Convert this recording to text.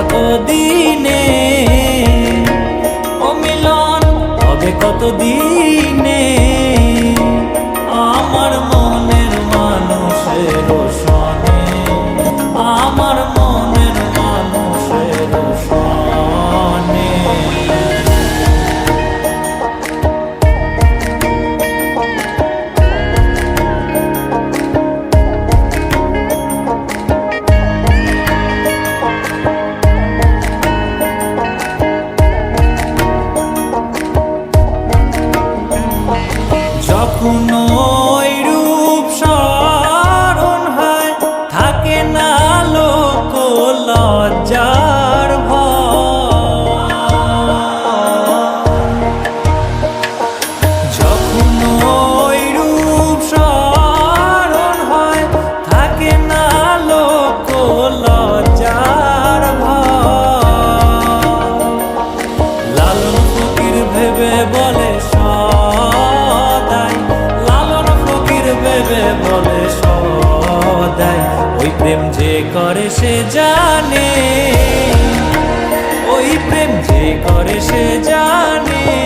কত দিনে ও মিলন হবে কত দিনে আমার মনের মানুষের সনে আমার মনের মানুষের সনে ভেবে বলে সদাই। ওই প্রেম যে করে সে জানে। ওই প্রেম যে করে সে জানে।